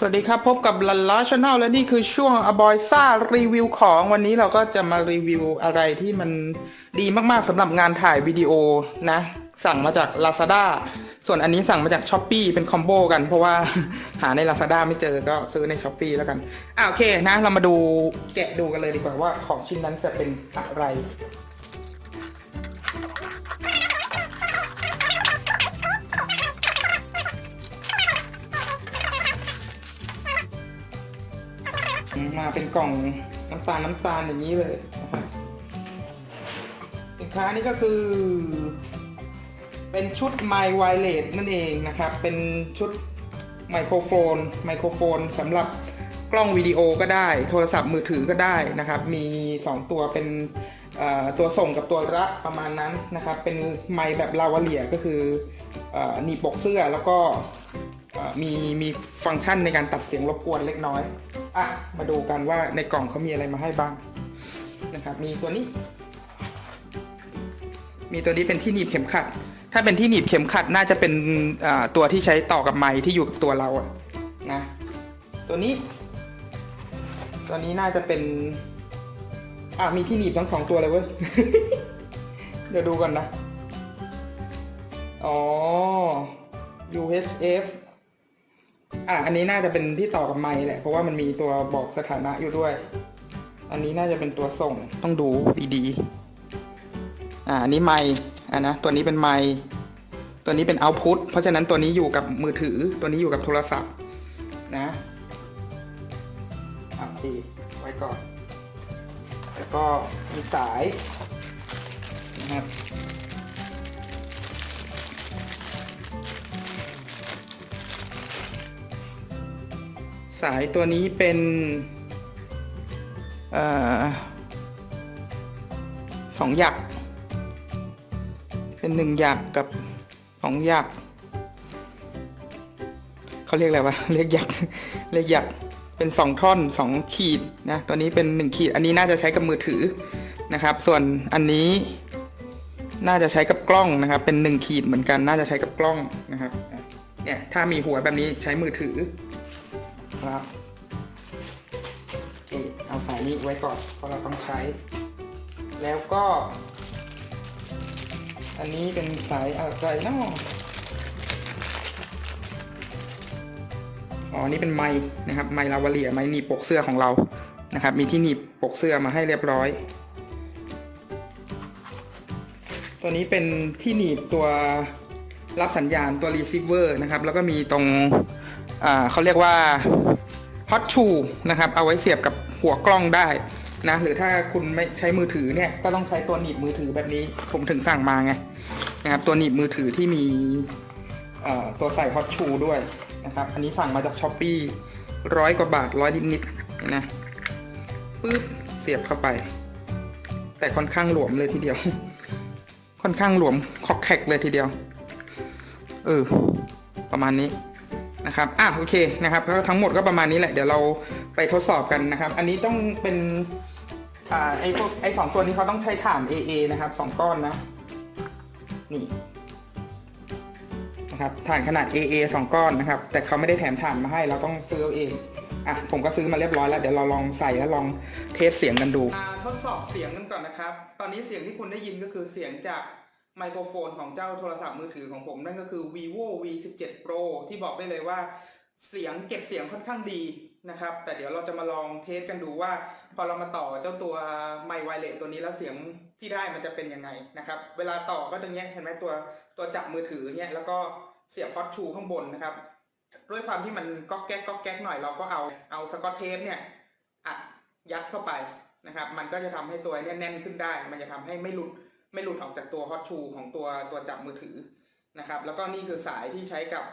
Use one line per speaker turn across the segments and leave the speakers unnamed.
สวัสดีครับ พบกับลันล้าชาแนลและนี่คือช่วงอบอยซ่ารีวิวของวันนี้เราก็จะมารีวิวอะไรที่มันดีมากๆสำหรับงานถ่ายวิดีโอนะ สั่งมาจาก Lazada ส่วนอันนี้สั่งมาจาก s h อ p e e เป็นคอมโบกัน เพราะว่าหาใน Lazada ไม่เจอก็ซื้อใน s h อ p e e แล้วกันอ่าโอเคนะ เรามาดูแกะดูกันเลยดีกว่าว่าของชิ้นนั้นจะเป็นอะไร มาเป็นกล่องน้ำตาลน้ำตาลอย่างนี้เลยนะครับสินค้านี้ก็คือ เป็นชุดไมค์ไวเลสนั่นเองนะครับ เป็นชุดไมโครโฟน ไมโครโฟนสำหรับกล้องวิดีโอก็ได้ โทรศัพท์มือถือก็ได้นะครับ มี 2 ตัวเป็นตัวส่งกับตัวรับประมาณนั้นนะครับ เป็นไมค์แบบลาวาเลียก็คือหนีบปกเสื้อแล้วก็มีมีฟังก์ชันในการตัดเสียงรบกวนเล็กน้อย อะมาดูกันว่าในกล่องเขามีอะไรมาให้บ้างนะครับ มีตัวนี้ มีตัวนี้เป็นที่หนีบเข็มขัด ถ้าเป็นที่หนีบเข็มขัดน่าจะเป็นตัวที่ใช้ต่อกับไม้ที่อยู่กับตัวเราอะนะตัวนี้ ตัวนี้น่าจะเป็น อะมีที่หนีบทั้งสองตัวเลยเว้ยเดี๋ยวดูก่อนนะ อ๋อ UHF อะอันนี้น่าจะเป็นที่ต่อกับไมค์แหละเพราะว่ามันมีตัวบอกสถานะอยู่ด้วย อันนี้น่าจะเป็นตัวส่งต้องดูดีๆอ่าอันนี้ไมค์อะนะตัวนี้เป็นไมค์ตัวนี้เป็นเอาพุตเพราะฉะนั้นตัวนี้อยู่กับมือถือ ตัวนี้อยู่กับโทรศัพท์ นะอะโอเคไว้ก่อน แล้วก็มีสายนะครับ สายตัวนี้เป็นอสองหยัก เป็นหนึ่งหยักกับสองหยักเขาเรียกอะไรวะเรียกหยักเรียกหยักเป็นสองท่อนสองขีดนะตัวนี้เป็นหนึ่งขีด อันนี้น่าจะใช้กับมือถือนะครับ ส่วนอันนี้น่าจะใช้กับกล้องนะครับ เป็นหนึ่งขีดเหมือนกัน น่าจะใช้กับกล้องนะครับเนี่ยถ้ามีหัวแบบนี้ใช้มือถือ ครับโอเอาสายนี้ไว้ก่อนเพราะเราต้องใช้ แล้วก็ อันนี้เป็นสายอะไรนาะอ๋อนี่เป็นไม้นะครับ ไม้ลาวาเลียไม้หนีบปกเสื้อของเรานะครับ มีที่หนีบปกเสื้อมาให้เรียบร้อย ตัวนี้เป็นที่หนีบตัวรับสัญญาณตัว receiver นะครับ แล้วก็มีตรงอ่าเขาเรียกว่า hot shoe นะครับเอาไว้เสียบกับหัวกล้องได้นะหรือถ้าคุณไม่ใช้มือถือเนี่ยก็ต้องใช้ตัวหนีบมือถือแบบนี้ผมถึงสั่งมาไงนะครับตัวหนีบมือถือที่มีตัวใส่ hot shoe ด้วยนะครับอันนี้สั่งมาจากช้อปปี้ร้อยกว่าบาทร้อยนิดๆนะปึ๊บเสียบเข้าไป แต่ค่อนข้างหลวมเลยทีเดียว ค่อนข้างหลวมคอกแขกเลยทีเดียวเออประมาณนี้ นะครับอะโอเคนะครับก็ทั้งหมดก็ประมาณนี้แหละเดี๋ยวเราไปทดสอบกันนะครับ อันนี้ต้องเป็นอ่าไอพวกไอสองตัวนี้เขาต้องใช้ถ่าน AA นะครับสองก้อนนะนี่นะครับถ่านขนาด AA สองก้อนนะครับ แต่เขาไม่ได้แถมถ่านมาให้เราต้องซื้อเอาเองอะผมก็ซื้อมาเรียบร้อยแล้วเดี๋ยวเราลองใส่แล้วลองเทสเสียงกันดูทดสอบเสียงกันก่อนนะครับ ตอนนี้เสียงที่คุณได้ยินก็คือเสียงจาก ไมโครโฟนของเจ้าโทรศัพท์มือถือของผมนั่นก็คือ vivo v 1 7 pro ที่บอกได้เลยว่าเสียงเก็บเสียงค่อนข้างดีนะครับ แต่เดี๋ยวเราจะมาลองเทสกันดูว่า พอเรามาต่อเจ้าตัวไมค์ไวเลสตัวนี้แล้วเสียงที่ได้มันจะเป็นยังไงนะครับ เวลาต่อก็ตรงเนี้ยเห็นไหมตัวตัวจับมือถือเนี่ยแล้วก็เสียบพอตชูข้างบนนะครับ ด้วยความที่มันก๊อกแก๊กก๊อกแก๊กหน่อยเราก็เอาเอาสกอตเทปเนี่ยอัดยัดเข้าไปนะครับ มันก็จะทำให้ตัวเนี่ยแน่นขึ้นได้ มันจะทำให้ไม่หลุด ไม่หลุดออกจากตัวฮอตชูของตัวตัวจับมือถือนะครับ แล้วก็นี่คือสายที่ใช้กับ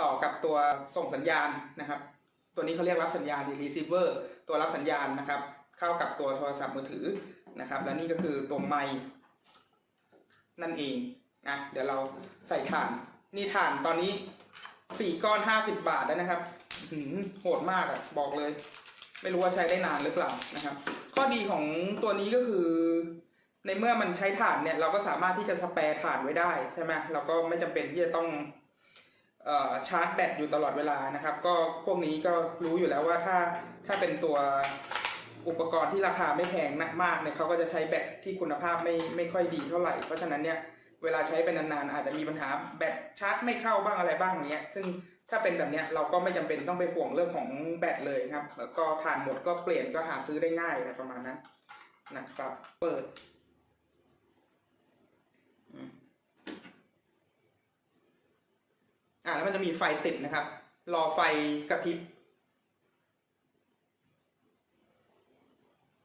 ต่อกับตัวส่งสัญญาณนะครับ ตัวนี้เขาเรียกรับสัญญาณ receiver ตัวรับสัญญาณนะครับ เข้ากับตัวโทรศัพท์มือถือนะครับ และนี่ก็คือตัวไมค์นั่นเองนะเดี๋ยวเราใส่ถ่าน นี่ถ่านตอนนี้สี่ก้อนห้าสิบบาทแล้วนะครับหือโหดมากอะบอกเลย ไม่รู้ว่าใช้ได้นานหรือเปล่านะครับ ข้อดีของตัวนี้ก็คือ ในเมื่อมันใช้ถ่านเนี่ยเราก็สามารถที่จะสแปรถ่านไว้ได้ใช่ไหมเราก็ไม่จำเป็นที่จะต้องออชาร์จแบตอยู่ตลอดเวลานะครับ ก็พวกนี้ก็รู้อยู่แล้วว่าถ้าถ้าเป็นตัวอุปกรณ์ที่ราคาไม่แพงนะมากเนี่ยเขาก็จะใช้แบตที่คุณภาพไม่ไม่ค่อยดีเท่าไหร่ เพราะฉะนั้นเนี่ยเวลาใช้เป็นนานๆอาจจะมีปัญหาแบตชาร์จไม่เข้าบ้างอะไรบ้างเงี้ยซึ่งถ้าเป็นแบบเนี้ยเราก็ไม่จำเป็นต้องไปห่วงเรื่องของแบตเลยครับ แล้วก็ถ่านหมดก็เปลี่ยนก็หาซื้อได้ง่ายอะไรประมาณนั้นนะครับ เปิด อ่าแล้วมันจะมีไฟติดนะครับ รอไฟกระพริบ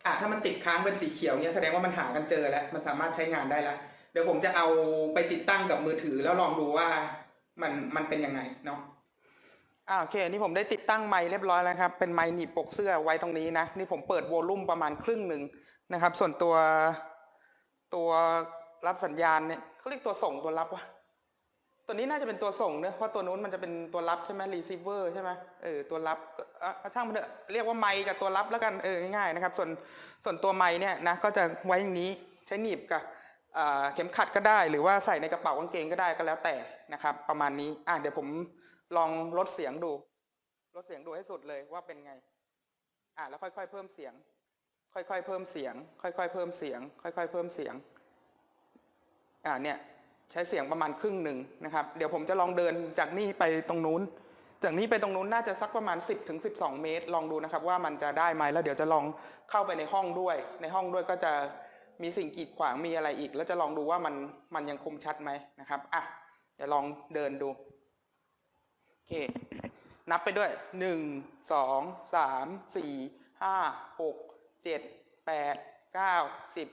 อ่าถ้ามันติดค้างเป็นสีเขียวเนี้ยแสดงว่ามันหากันเจอแล้ว มันสามารถใช้งานได้แล้ว เดี๋ยวผมจะเอาไปติดตั้งกับมือถือแล้วลองดูว่ามันมันเป็นยังไงเนาะอ่าโอเค นี่ผมได้ติดตั้งไมค์เรียบร้อยแล้วครับ เป็นไมค์หนีบปกเสื้อไว้ตรงนี้นะ นี่ผมเปิดโวลูมประมาณครึ่งหนึ่งนะครับ ส่วนตัวตัวรับสัญญาณเนี่ยเขาเรียกตัวส่งตัวรับวะ ตัวนี้น่าจะเป็นตัวส่งเนอะเพราะตัวนู้นมันจะเป็นตัวรับใช่ไหม receiver ใช่ไหมเออตัวรับอะช่างมันเถอะเรียกว่าไมค์กับตัวรับแล้วกันเออง่ายๆนะครับ ส่วนส่วนตัวไมค์เนี่ยนะก็จะไว้อย่างนี้ใช้หนีบกับเข็มขัดก็ได้ หรือว่าใส่ในกระเป๋ากางเกงก็ได้ก็แล้วแต่นะครับ ประมาณนี้อะเดี๋ยวผมลองลดเสียงดูลดเสียงดูให้สุดเลยว่าเป็นไงอะแล้วค่อยๆเพิ่มเสียง ค่อยๆเพิ่มเสียง ค่อยๆเพิ่มเสียง ค่อยๆเพิ่มเสียงอ่าเนี่ย ใช้เสียงประมาณครึ่งหนึ่งนะครับ เดี๋ยวผมจะลองเดินจากนี่ไปตรงนู้น จากนี้ไปตรงนู้นน่าจะสักประมาณ 10ถึง12 เมตร ลองดูนะครับว่ามันจะได้ไหมแล้วเดี๋ยวจะลองเข้าไปในห้องด้วย ในห้องด้วยก็จะมีสิ่งกีดขวางมีอะไรอีก แล้วจะลองดูว่ามันมันยังคมชัดไหมนะครับอะเดี๋ยวลองเดินดูโอเคนับไปด้วย 1 2 3 4 5 6 7 8 9 10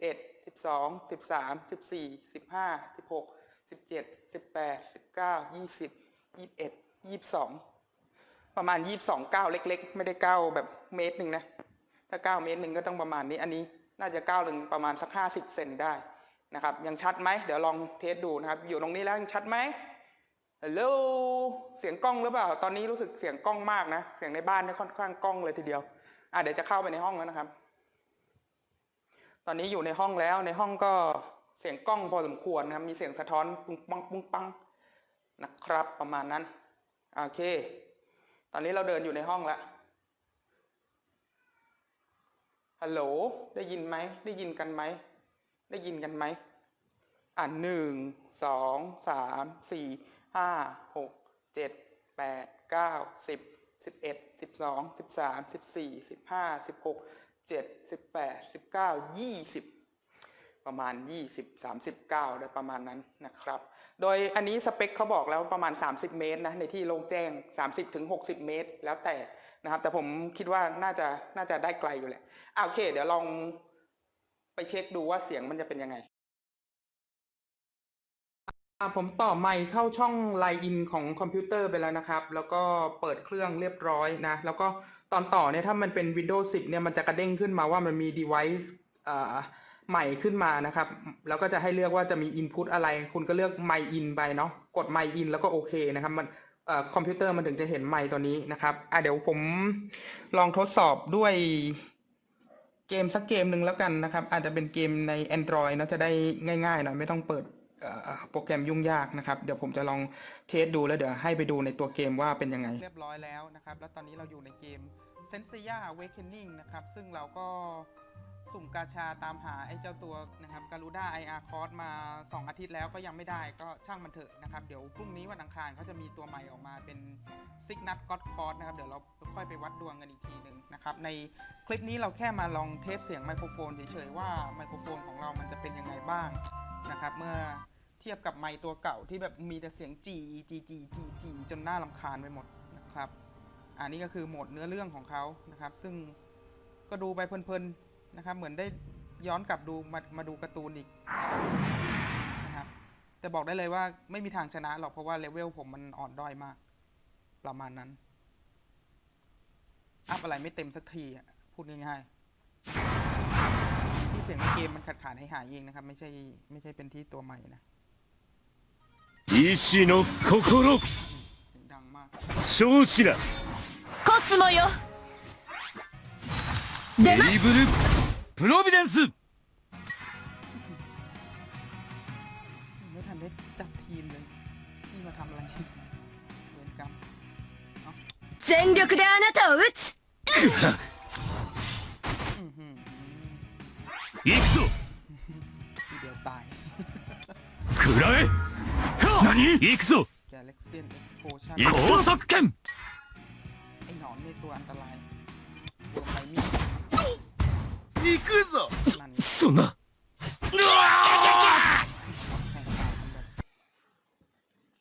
11 สองสิบสามสิบสี่สิบห้าสิบหกสิบเจ็ดสิบแปดสิบเก้ายี่สิบยี่สิบเอ็ดยี่สิบสองประมาณยี่สิบสองเก้าเล็ก ๆ ไม่ได้เก้าแบบเมตรหนึ่งนะ ถ้าเก้าเมตรหนึ่งก็ต้องประมาณนี้อันนี้น่าจะเก้าหนึ่งประมาณสักห้าสิบเซนได้นะครับยังชัดไหมเดี๋ยวลองเทสดูนะครับ อยู่ตรงนี้แล้วยังชัดไหมฮัลโหลเสียงกล้องหรือเปล่า ตอนนี้รู้สึกเสียงกล้องมากนะ เสียงในบ้านเนี่ยค่อนข้างกล้องเลยทีเดียว อะเดี๋ยวจะเข้าไปในห้องแล้วนะครับ ตอนนี้อยู่ในห้องแล้วในห้องก็เสียงกล้องพอสมควรนะครับ มีเสียงสะท้อนปุ้งปังปุ้งปังนะครับประมาณนั้น โอเค ตอนนี้เราเดินอยู่ในห้องแล้วฮัลโหลได้ยินไหม ได้ยินกันไหม ได้ยินกันไหม อ่านหนึ่งสองสามสี่ห้าหกเจ็ดแปดเก้าสิบสิบเอ็ดสิบสองสิบสามสิบสี่สิบห้าสิบหก เจ็ดสิบแปดสิบเก้ายี่สิบประมาณยี่สิบสามสิบเก้าได้ประมาณนั้นนะครับ โดยอันนี้สเปคเขาบอกแล้วประมาณ 30 เมตรนะในที่โล่งแจ้ง 30ถึง60 เมตร แล้วแต่นะครับ แต่ผมคิดว่าน่าจะน่าจะได้ไกลอยู่แหละอะโอเค เดี๋ยวลองไปเช็คดูว่าเสียงมันจะเป็นยังไงอะผมต่อไมค์เข้าช่องไลน์อินของคอมพิวเตอร์ไปแล้วนะครับ แล้วก็เปิดเครื่องเรียบร้อยนะ แล้วก็ อนต่อเนี่ยถ้ามันเป็น Windows 10 เนี่ยมันจะกระเด้งขึ้นมาว่ามันมี device ใหม่ขึ้นมานะครับ แล้วก็จะให้เลือกว่าจะมี input อะไร คุณก็เลือกไมค์ in ไปเนาะกดไมค์ in แล้วก็โอเคนะครับ มันอคอมพิวเตอร์มันถึงจะเห็นไมค์ตัวนี้นะครับอะเดี๋ยวผมลองทดสอบด้วยเกมสักเกมหนึ่งแล้วกันนะครับ อาจจะเป็นเกมใน Android นะจะได้ง่ายๆหน่อยไม่ต้องเปิดโปรแกรมยุ่งยากนะครับ เดี๋ยวผมจะลองเทสดูแล้วเดี๋ยวให้ไปดูในตัวเกมว่าเป็นยังไง เรียบร้อยแล้วนะครับ แล้วตอนนี้เราอยู่ในเกม s e n s e i a Awakening นะครับ ซึ่งเราก็สุ่มกาชาตามหาไอ้เจ้าตัวนะครับ Garuda IR Cross มา 2 อาทิตย์แล้วก็ยังไม่ได้ก็ช่างมันเถอะนะครับ เดี๋ยวพรุ่งนี้วันอังคารเขาจะมีตัวใหม่ออกมาเป็น Signat God Cross นะครับ เดี๋ยวเราค่อยไปวัดดวงกันอีกทีหนึ่งนะครับ ในคลิปนี้เราแค่มาลองเทสเสียงไมโครโฟนเฉยๆว่าไมโครโฟนของเรามันจะเป็นยังไงบ้างนะครับ เมื่อเทียบกับไมค์ตัวเก่าที่แบบมีแต่เสียงจีจีจีจีจีจนน่าลำคาญไปหมดนะครับ อันนี้ก็คือโหมดเนื้อเรื่องของเขานะครับ ซึ่งก็ดูไปเพลินๆนะครับ เหมือนได้ย้อนกลับดูมามาดูการ์ตูนอีกนะครับ แต่บอกได้เลยว่าไม่มีทางชนะหรอกเพราะว่าเลเวลผมมันอ่อนด้อยมาก ประมาณนั้น อัพอะไรไม่เต็มสักทีอ่ะ พูดง่ายๆ ที่เสียงในเกมมันขาดขาดให้หายเองนะครับ ไม่ใช่ไม่ใช่เป็นที่ตัวใหม่นะ
意志の心
เสียงดังมาก
生死な
コスモよ
エイブルプロビデンス
ไม่ทันได้จับทีมเลย นี่มาทำอะไร
全力であなたを撃つ
行くぞ
ทีเดียวตาย
食らえ何行くぞ
แกเล็กเซียนเอ็กซ์โพชั่น
高速剣
ไอ้หนอนนี่ตัวอันตรายตัวไฟมีด
行くぞ
นั่น
そんな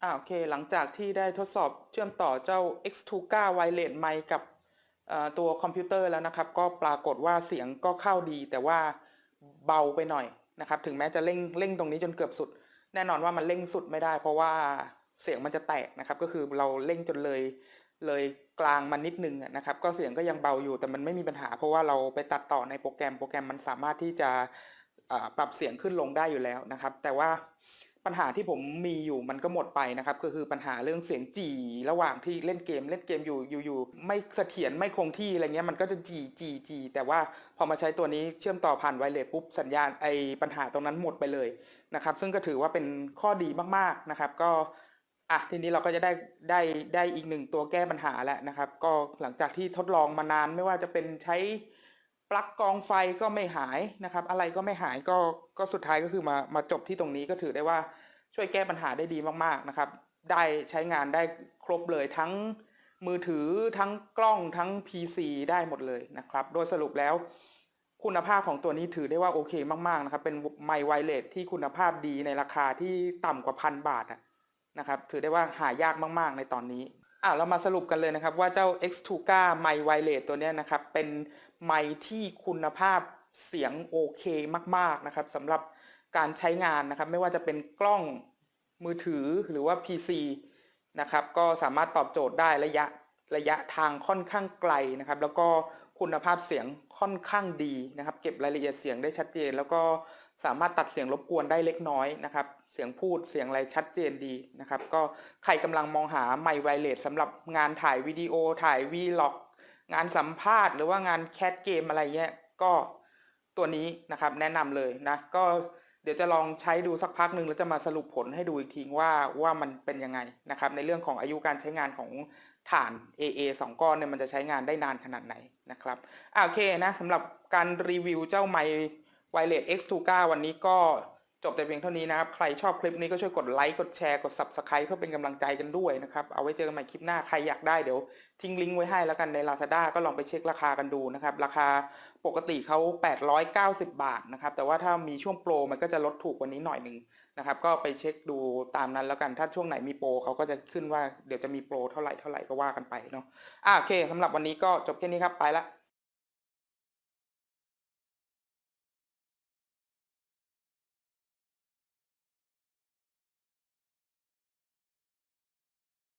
อ่าโอเค หลังจากที่ได้ทดสอบเชื่อมต่อเจ้า X2 Wireless Mic กับเอ่อตัวคอมพิวเตอร์แล้วนะครับ ก็ปรากฏว่าเสียงก็เข้าดี แต่ว่าเบาไปหน่อยนะครับ ถึงแม้จะเร่งเร่งตรงนี้จนเกือบสุด แน่นอนว่ามันเร่งสุดไม่ได้ เพราะว่าเสียงมันจะแตกนะครับ ก็คือเราเร่งจนเลย เลยกลางมันนิดนึงนะครับก็เสียงก็ยังเบาอยู่แต่มันไม่มีปัญหา เพราะว่าเราไปตัดต่อในโปรแกรมโปรแกรมมันสามารถที่จะปรับเสียงขึ้นลงได้อยู่แล้วนะครับ แต่ว่าปัญหาที่ผมมีอยู่มันก็หมดไปนะครับก็คือปัญหาเรื่องเสียงจี่ระหว่างที่เล่นเกมเล่นเกมอยู่อยู่อยู่ไม่เสถียรไม่คงที่อะไรเงี้ยมันก็จะจี่จี่จี่แต่ว่าพอมาใช้ตัวนี้เชื่อมต่อผ่านไวเลสปุ๊บสัญญาณไอปัญหาตรงนั้นหมดไปเลยนะครับซึ่งก็ถือว่าเป็นข้อดีมากๆนะครับ ก็ อะทีนี้เราก็จะได้ได้ได้อีกหนึ่งตัวแก้ปัญหาแล้วนะครับ ก็หลังจากที่ทดลองมานานไม่ว่าจะเป็นใช้ปลั๊กกองไฟก็ไม่หายนะครับ อะไรก็ไม่หายก็ก็สุดท้ายก็คือมามาจบที่ตรงนี้ก็ถือได้ว่าช่วยแก้ปัญหาได้ดีมากๆนะครับ ได้ใช้งานได้ครบเลยทั้งมือถือทั้งกล้องทั้ง PC ได้หมดเลยนะครับ โดยสรุปแล้ว คุณภาพของตัวนี้ถือได้ว่าโอเคมากๆนะครับ เป็นไมค์ไวเลสที่คุณภาพดีในราคาที่ต่ำกว่าพันบาทอะ นะครับถือได้ว่าหายากมาก ๆ ในตอนนี้อะเรามาสรุปกันเลยนะครับว่าเจ้า X2 ไมค์ไวเลสตัวนี้นะครับเป็นไมค์ที่คุณภาพเสียงโอเคมาก ๆ นะครับสำหรับการใช้งานนะครับไม่ว่าจะเป็นกล้องมือถือหรือว่า PC นะครับก็สามารถตอบโจทย์ได้ระยะระยะทางค่อนข้างไกลนะครับ แล้วก็คุณภาพเสียงค่อนข้างดีนะครับ เก็บรายละเอียดเสียงได้ชัดเจน แล้วก็สามารถตัดเสียงรบกวนได้เล็กน้อยนะครับ เสียงพูดเสียงอะไรชัดเจนดีนะครับ ก็ใครกำลังมองหาไมค์ไวเลสสำหรับงานถ่ายวิดีโอถ่ายวีล็อก งานสัมภาษณ์หรือว่างานแคสเกมอะไรเงี้ยก็ตัวนี้นะครับแนะนำเลยนะก็เดี๋ยวจะลองใช้ดูสักพักหนึ่งแล้วจะมาสรุปผลให้ดูอีกทีว่าว่ามันเป็นยังไงนะครับ ในเรื่องของอายุการใช้งานของฐาน AA 2 ก้อนเนี่ยมันจะใช้งานได้นานขนาดไหนนะครับโอเคนะสำหรับการรีวิวเจ้าไมค์ไวเลส X29 วันนี้ก็ จบแต่เพียงเท่านี้นะครับ ใครชอบคลิปนี้ก็ช่วยกดไลค์กดแชร์กด Subscribe เพื่อเป็นกำลังใจกันด้วยนะครับ เอาไว้เจอกันใหม่คลิปหน้าใครอยากได้เดี๋ยว ทิ้งลิงก์ไว้ให้แล้วกันใน Lazada ก็ลองไปเช็คราคากันดูนะครับ ราคาปกติเขา 890 บาทนะครับ แต่ว่าถ้ามีช่วงโปรมันก็จะลดถูกกว่านี้หน่อยหนึ่งนะครับ ก็ไปเช็คดูตามนั้นแล้วกันถ้าช่วงไหนมีโปรเขาก็จะขึ้นว่าเดี๋ยวจะมีโปรเท่าไหร่เท่าไหร่ก็ว่ากันไปเนาะอะโอเคสำหรับวันนี้ก็จบแค่นี้ครับไปละ